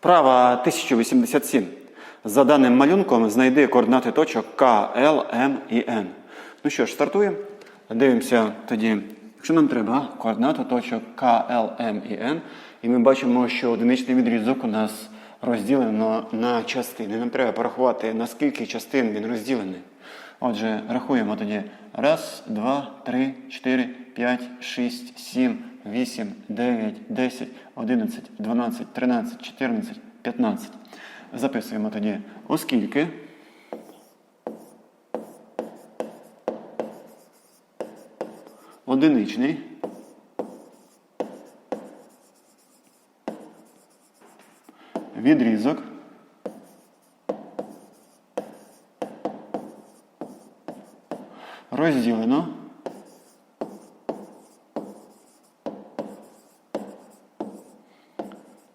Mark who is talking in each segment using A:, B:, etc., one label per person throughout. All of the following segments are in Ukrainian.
A: Вправа 1087. За даним малюнком знайди координати точок К, Л, М і Н. Ну що ж, стартуємо. Дивимося тоді, якщо нам треба координати точок К, Л, М і Н, і ми бачимо, що одиничний відрізок у нас розділено на частини. Нам треба порахувати, наскільки частин він розділений. Отже, рахуємо тоді. Раз, два, три, чотири, п'ять, шість, сім, вісім, дев'ять, десять, одинадцять, дванадцять, тринадцять, чотирнадцять, п'ятнадцять. Записуємо тоді, оскільки. Одиничний. Відрізок. Розділено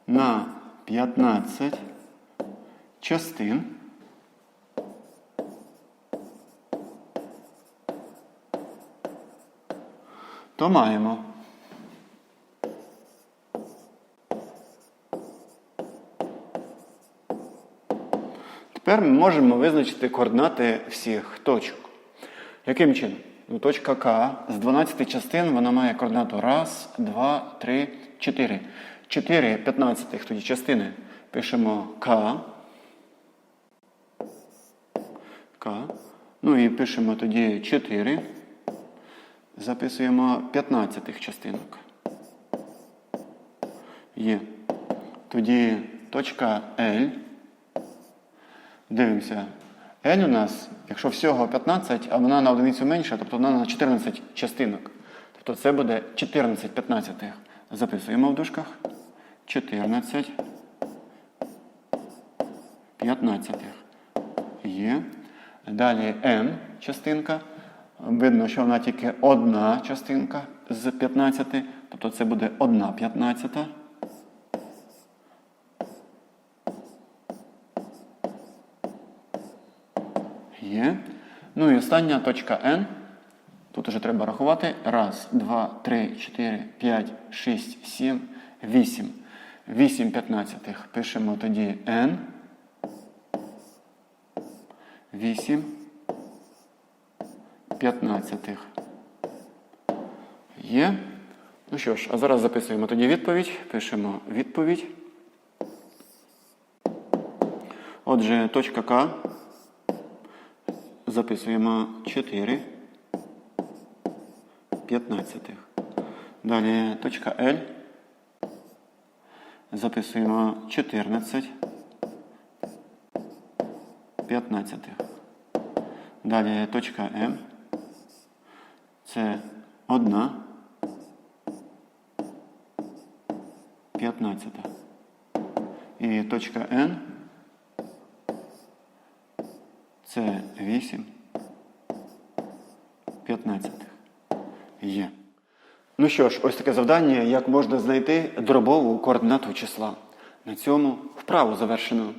A: на 15 частин. То маємо Тепер ми можемо визначити координати всіх точок. Яким чином? Ну, точка К з 12 частин вона має координату 1, 2, 3, 4. 4 15 тоді частини пишемо К. К. Ну і пишемо тоді 4. Записуємо 15 частинок. Є. Тоді точка L. Дивимося. L у нас, якщо всього 15, а вона на одиницю менша, тобто вона на 14 частинок. Тобто це буде 14 15. Записуємо в дужках. 14 15. Є. Далі m частинка. Видно, що вона тільки одна частинка з 15, тобто це буде 1 15. Є. Ну і остання точка N. Тут уже треба рахувати. Раз, два, три, чотири, п'ять, шість, сім, вісім. Вісім п'ятнадцятих. Пишемо тоді N. Вісім п'ятнадцятих. Є. Ну що ж, а зараз записуємо тоді відповідь. Пишемо відповідь. Отже, точка К. Записуємо 4 15. Далі точка L. Записуємо 14 15. Далі точка М. Це 1 15. І точка N. Це 8 15. Є. Ну що ж, ось таке завдання, як можна знайти дробову координату числа. На цьому вправу завершено.